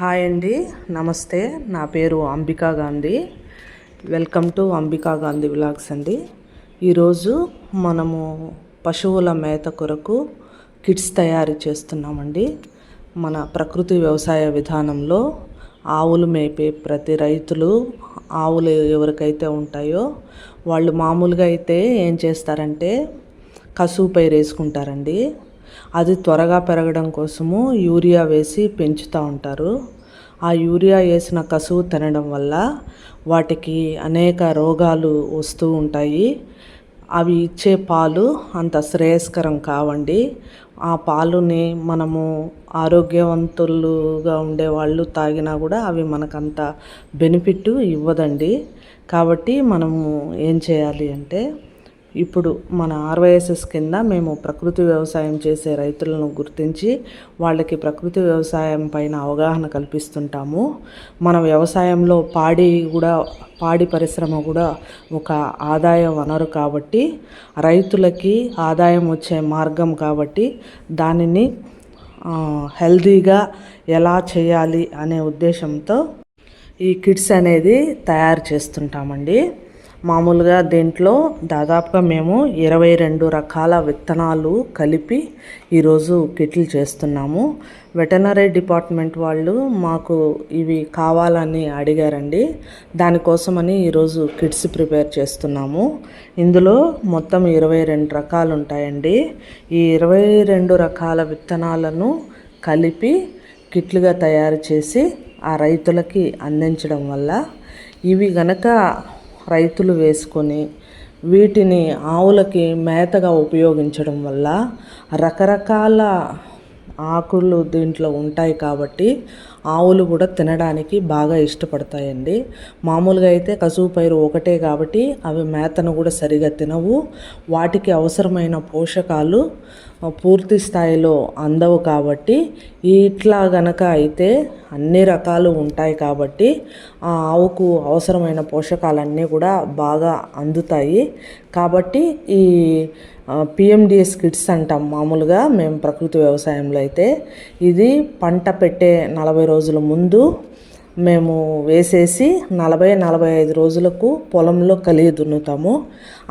Hi అండి నమస్తే. నా పేరు Ambika Gandhi. Welcome to Ambika Gandhi vlogs అండి. ఈరోజు మనము పశువుల మేత కొరకు కిట్స్ తయారు చేస్తున్నామండి. మన ప్రకృతి వ్యవసాయ విధానంలో ఆవులు మేపే ప్రతి రైతులు ఆవులు ఎవరికైతే ఉంటాయో వాళ్ళు మామూలుగా అయితే ఏం చేస్తారంటే కసువు పైరు వేసుకుంటారండి. అది త్వరగా పెరగడం కోసము యూరియా వేసి పెంచుతూ ఉంటారు. ఆ యూరియా వేసిన కసువు తినడం వల్ల వాటికి అనేక రోగాలు వస్తూ ఉంటాయి. అవి ఇచ్చే పాలు అంత శ్రేయస్కరం కావండి. ఆ పాలుని మనము ఆరోగ్యవంతులుగా ఉండేవాళ్ళు తాగినా కూడా అవి మనకంత బెనిఫిట్ ఇవ్వదండి. కాబట్టి మనము ఏం చేయాలి అంటే ఇప్పుడు మన ఆర్వైఎస్ఎస్ కింద మేము ప్రకృతి వ్యవసాయం చేసే రైతులను గుర్తించి వాళ్ళకి ప్రకృతి వ్యవసాయం పైన అవగాహన కల్పిస్తుంటాము. మన వ్యవసాయంలో పాడి కూడా పాడి పరిశ్రమ కూడా ఒక ఆదాయ వనరు కాబట్టి రైతులకి ఆదాయం వచ్చే మార్గం కాబట్టి దానిని హెల్దీగా హెల్తీగా ఎలా చేయాలి అనే ఉద్దేశంతో ఈ కిట్స్ అనేది తయారు చేస్తుంటామండి. మామూలుగా దీంట్లో దాదాపుగా మేము ఇరవై రెండు రకాల విత్తనాలు కలిపి ఈరోజు కిట్లు చేస్తున్నాము. వెటనరీ డిపార్ట్మెంట్ వాళ్ళు మాకు ఇవి కావాలని అడిగారండి. దానికోసమని ఈరోజు కిట్స్ ప్రిపేర్ చేస్తున్నాము. ఇందులో మొత్తం ఇరవై రెండు రకాలు ఉంటాయండి. ఈ ఇరవై రెండు రకాల విత్తనాలను కలిపి కిట్లుగా తయారు చేసి ఆ రైతులకి అందించడం వల్ల ఇవి గనక రైతులు వేసుకొని వీటిని ఆవులకి మేతగా ఉపయోగించడం వల్ల రకరకాల ఆకులు దీంట్లో ఉంటాయి కాబట్టి ఆవులు కూడా తినడానికి బాగా ఇష్టపడతాయండి. మామూలుగా అయితే కసువు పైరు ఒకటే కాబట్టి అవి మేతను కూడా సరిగా తినవు. వాటికి అవసరమైన పోషకాలు పూర్తి స్థాయిలో అందవు కాబట్టి ఇట్లా గనక అయితే అన్ని రకాలు ఉంటాయి కాబట్టి ఆ ఆవుకు అవసరమైన పోషకాలన్నీ కూడా బాగా అందుతాయి. కాబట్టి ఈ పిఎండిఎస్ కిట్స్ అంటాం మామూలుగా మేము ప్రకృతి వ్యవసాయంలో అయితే ఇది పంట పెట్టే నలభై రోజుల ముందు మేము వేసేసి నలభై నలభై ఐదు రోజులకు పొలంలో కలిగి దున్నుతాము.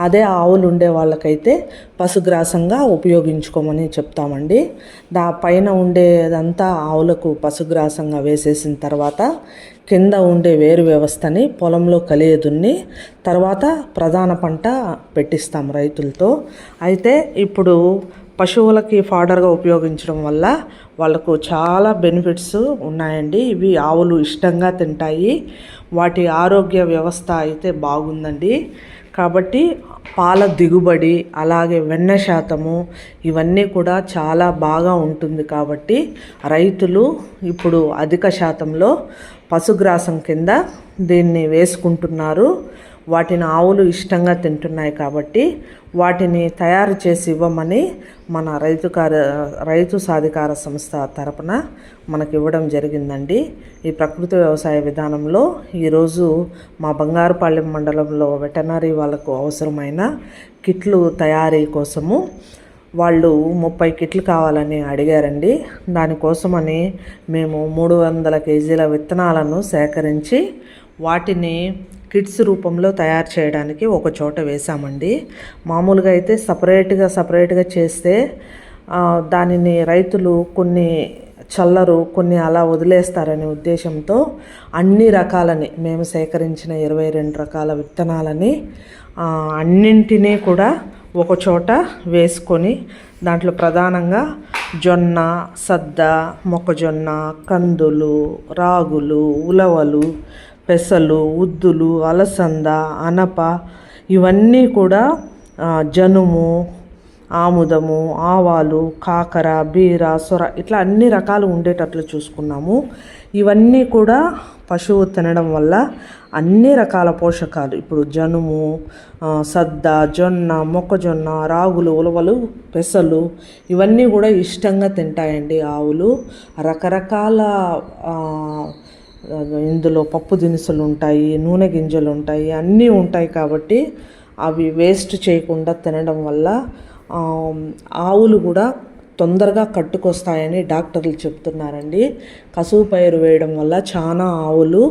అదే ఆవులు ఉండే వాళ్ళకైతే పశుగ్రాసంగా ఉపయోగించుకోమని చెప్తామండి. దా పైన ఉండేదంతా ఆవులకు పశుగ్రాసంగా వేసేసిన తర్వాత కింద ఉండే వేరు వ్యవస్థని పొలంలో కలిగి దున్ని తర్వాత ప్రధాన పంట పెట్టిస్తాం రైతులతో. అయితే ఇప్పుడు పశువులకి ఫాడర్గా ఉపయోగించడం వల్ల వాళ్ళకు చాలా బెనిఫిట్స్ ఉన్నాయండి. ఇవి ఆవులు ఇష్టంగా తింటాయి. వాటి ఆరోగ్య వ్యవస్థ అయితే బాగుందండి. కాబట్టి పాల దిగుబడి అలాగే వెన్న శాతము ఇవన్నీ కూడా చాలా బాగా ఉంటుంది కాబట్టి రైతులు ఇప్పుడు అధిక శాతంలో పశుగ్రాసం కింద దీన్ని వేసుకుంటున్నారు. వాటిని ఆవులు ఇష్టంగా తింటున్నాయి కాబట్టి వాటిని తయారు చేసి ఇవ్వమని మన రైతు కార్య రైతు సాధికార సంస్థ తరపున మనకి ఇవ్వడం జరిగిందండి. ఈ ప్రకృతి వ్యవసాయ విధానంలో ఈరోజు మా బంగారుపాలెం మండలంలో వెటనరీ వాళ్ళకు అవసరమైన కిట్లు తయారీ కోసము వాళ్ళు ముప్పై కిట్లు కావాలని అడిగారండి. దానికోసమని మేము మూడు వందల కేజీల విత్తనాలను సేకరించి వాటిని కిట్స్ రూపంలో తయారు చేయడానికి ఒక చోట వేసామండి మామూలుగా అయితే సపరేట్గా సపరేట్గా చేస్తే దానిని రైతులు కొన్ని చల్లరు కొన్ని అలా వదిలేస్తారనే ఉద్దేశంతో అన్ని రకాలని మేము సేకరించిన ఇరవై రెండు రకాల విత్తనాలని అన్నింటినీ కూడా ఒక చోట వేసుకొని దాంట్లో ప్రధానంగా జొన్న సద్ద మొక్కజొన్న కందులు రాగులు ఉలవలు పెసలు ఉద్దులు అలసంద అనప ఇవన్నీ కూడా జనుము ఆముదము ఆవాలు కాకర బీర సొర ఇట్లా అన్ని రకాలు ఉండేటట్లు చూసుకున్నాము. ఇవన్నీ కూడా పశువు తినడం వల్ల అన్ని రకాల పోషకాలు ఇప్పుడు జనుము సద్ద జొన్న మొక్కజొన్న రాగులు ఉలవలు పెసలు ఇవన్నీ కూడా ఇష్టంగా తింటాయండి ఆవులు. రకరకాల ఇందులో పప్పు దినుసులు ఉంటాయి నూనె గింజలు ఉంటాయి అన్నీ ఉంటాయి కాబట్టి అవి వేస్ట్ చేయకుండా తినడం వల్ల ఆవులు కూడా తొందరగా కట్టుకొస్తాయని డాక్టర్లు చెప్తున్నారండి. కసువు పైరు వేయడం వల్ల చాలా ఆవులు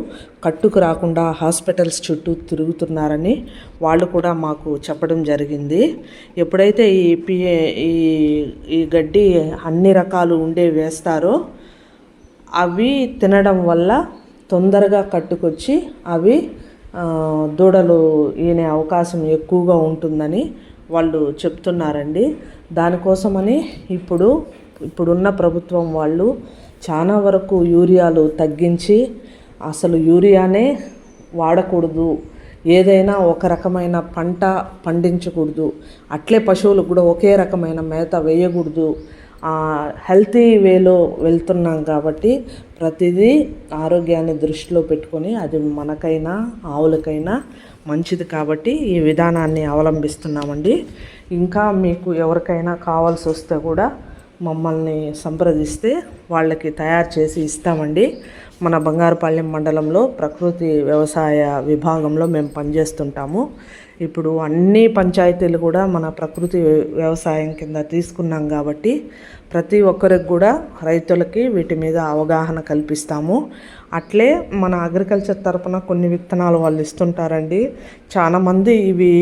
కట్టుకు రాకుండా హాస్పిటల్స్ చుట్టూ తిరుగుతున్నారని వాళ్ళు కూడా మాకు చెప్పడం జరిగింది. ఎప్పుడైతే ఈ పి ఈ ఈ గడ్డి అన్ని రకాలు ఉండే వేస్తారో అవి తినడం వల్ల తొందరగా కట్టుకొచ్చి అవి దూడలు ఈనే అవకాశం ఎక్కువగా ఉంటుందని వాళ్ళు చెప్తున్నారండి. దానికోసమని ఇప్పుడు ఇప్పుడున్న ప్రభుత్వం వాళ్ళు చాలా వరకు యూరియాలు తగ్గించి అసలు యూరియానే వాడకూడదు. ఏదైనా ఒక రకమైన పంట పండించకూడదు. అట్లే పశువులకు కూడా ఒకే రకమైన మేత వేయకూడదు. హెల్తీ వేలో వెళ్తున్నాం కాబట్టి ప్రతిదీ ఆరోగ్యాన్ని దృష్టిలో పెట్టుకొని అది మనకైనా ఆవులకైనా మంచిది కాబట్టి ఈ విధానాన్ని అవలంబిస్తున్నామండి. ఇంకా మీకు ఎవరికైనా కావాల్సి వస్తే కూడా మమ్మల్ని సంప్రదిస్తే వాళ్ళకి తయారు చేసి ఇస్తామండి. మన బంగారుపాలెం మండలంలో ప్రకృతి వ్యవసాయ విభాగంలో మేము పనిచేస్తుంటాము. ఇప్పుడు అన్ని పంచాయతీలు కూడా మన ప్రకృతి వ్యవసాయం కింద తీసుకున్నాం కాబట్టి ప్రతి ఒక్కరికి కూడా రైతులకి వీటి మీద అవగాహన కల్పిస్తాము. అట్లే మన అగ్రికల్చర్ తరపున కొన్ని విత్తనాలు వాళ్ళు ఇస్తుంటారండి. చాలామంది ఇవి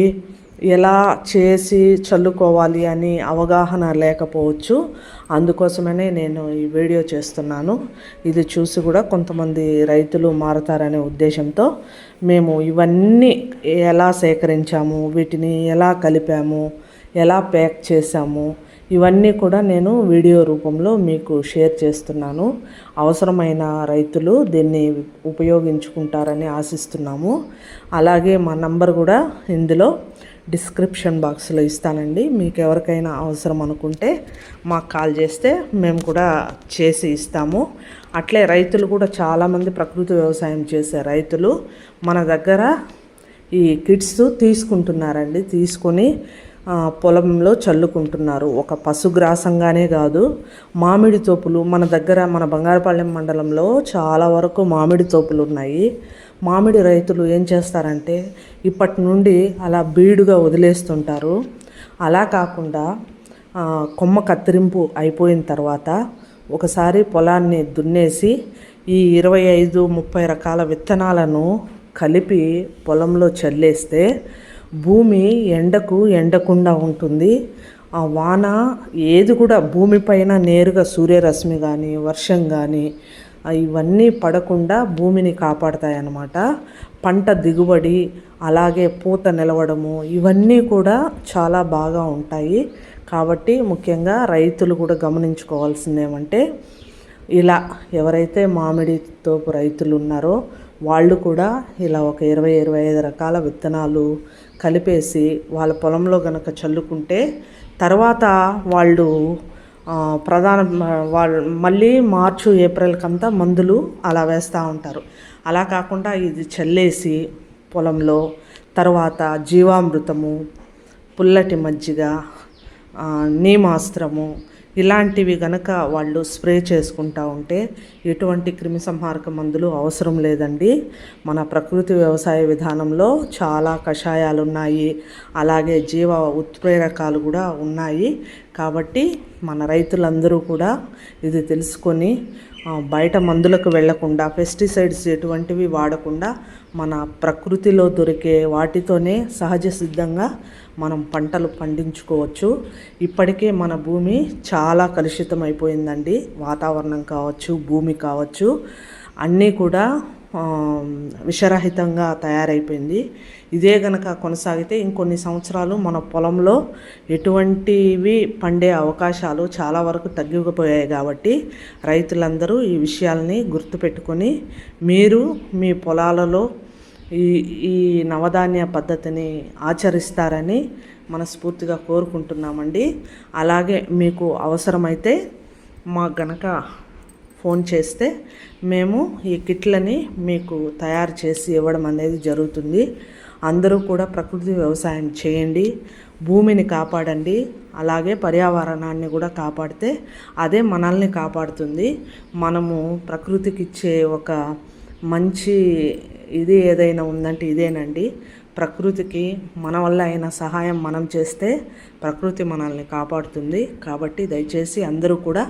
ఎలా చేసి చల్లుకోవాలి అని అవగాహన లేకపోవచ్చు అందుకోసమనే నేను ఈ వీడియో చేస్తున్నాను. ఇది చూసి కూడా కొంతమంది రైతులు మారతారనే ఉద్దేశంతో మేము ఇవన్నీ ఎలా సేకరించాము వీటిని ఎలా కలిపాము ఎలా ప్యాక్ చేసాము ఇవన్నీ కూడా నేను వీడియో రూపంలో మీకు షేర్ చేస్తున్నాను. అవసరమైన రైతులు దీన్ని ఉపయోగించుకుంటారని ఆశిస్తున్నాము. అలాగే మా నంబర్ కూడా ఇందులో డిస్క్రిప్షన్ బాక్స్లో ఇస్తానండి. మీకు ఎవరికైనా అవసరం అనుకుంటే మాకు కాల్ చేస్తే మేము కూడా చేసి ఇస్తాము. అట్లే రైతులు కూడా చాలామంది ప్రకృతి వ్యవసాయం చేసే రైతులు మన దగ్గర ఈ కిట్స్ తీసుకుంటున్నారండి. తీసుకొని పొలంలో చల్లుకుంటున్నారు. ఒక పశుగ్రాసంగానే కాదు మామిడి తోపులు మన దగ్గర మన బంగారపాలెం మండలంలో చాలా వరకు మామిడి తోపులు ఉన్నాయి మామిడి రైతులు ఏం చేస్తారంటే ఇప్పటి నుండి అలా బీడుగా వదిలేస్తుంటారు. అలా కాకుండా కొమ్మ కత్తిరింపు అయిపోయిన తర్వాత ఒకసారి పొలాన్ని దున్నేసి ఈ ఇరవై ఐదు ముప్పై రకాల విత్తనాలను కలిపి పొలంలో చల్లేస్తే భూమి ఎండకు ఎండకుండా ఉంటుంది. ఆ వాన ఏది కూడా భూమిపైన నేరుగా సూర్యరశ్మి కానీ వర్షం కానీ ఇవన్నీ పడకుండా భూమిని కాపాడతాయన్నమాట. పంట దిగుబడి అలాగే పూత నిలవడము ఇవన్నీ కూడా చాలా బాగా ఉంటాయి. కాబట్టి ముఖ్యంగా రైతులు కూడా గమనించుకోవాల్సింది ఏమంటే ఇలా ఎవరైతే మామిడి తోపు రైతులు ఉన్నారో వాళ్ళు కూడా ఇలా ఒక ఇరవై ఇరవై ఐదు రకాల విత్తనాలు కలిపేసి వాళ్ళ పొలంలో గనక చల్లుకుంటే తర్వాత వాళ్ళు ప్రధాన వాళ్ళు మళ్ళీ మార్చు ఏప్రిల్కంతా మందులు అలా వేస్తూ ఉంటారు. అలా కాకుండా ఇది చల్లేసి పొలంలో తర్వాత జీవామృతము పుల్లటి మజ్జిగ నీమాస్త్రము ఇలాంటివి గనక వాళ్ళు స్ప్రే చేసుకుంటా ఉంటే ఎటువంటి క్రిమిసంహారక మందులు అవసరం లేదండి. మన ప్రకృతి వ్యవసాయ విధానంలో చాలా కషాయాలు ఉన్నాయి అలాగే జీవ ఉత్ప్రేరకాలు కూడా ఉన్నాయి. కాబట్టి మన రైతులందరూ కూడా ఇది తెలుసుకొని బయట మందులకు వెళ్ళకుండా పెస్టిసైడ్స్ ఎటువంటివి వాడకుండా మన ప్రకృతిలో దొరికే వాటితోనే సహజ సిద్ధంగా మనం పంటలు పండించుకోవచ్చు. ఇప్పటికే మన భూమి చాలా కలుషితం అయిపోయిందండి వాతావరణం కావచ్చు భూమి కావచ్చు. అన్నీ కూడా విషరహితంగా తయారైపోయింది. ఇదే గనక కొనసాగితే ఇంకొన్ని సంవత్సరాలు మన పొలంలో ఎటువంటివి పండే అవకాశాలు చాలా వరకు తగ్గిపోయాయి కాబట్టి రైతులందరూ ఈ విషయాల్ని గుర్తుపెట్టుకొని మీరు మీ పొలాలలో ఈ ఈ నవధాన్య పద్ధతిని ఆచరిస్తారని మనస్ఫూర్తిగా కోరుకుంటున్నామండి. అలాగే మీకు అవసరమైతే మా గనక ఫోన్ చేస్తే మేము ఈ కిట్లని మీకు తయారు చేసి ఇవ్వడం అనేది జరుగుతుంది. అందరూ కూడా ప్రకృతి వ్యవసాయం చేయండి భూమిని కాపాడండి అలాగే పర్యావరణాన్ని కూడా కాపాడితే అదే మనల్ని కాపాడుతుంది. మనము ప్రకృతికి ఇచ్చే ఒక మంచి ఇది ఏదైనా ఉందంటే ఇదేనండి. ప్రకృతికి మన వల్ల అయిన సహాయం మనం చేస్తే ప్రకృతి మనల్ని కాపాడుతుంది. కాబట్టి దయచేసి అందరూ కూడా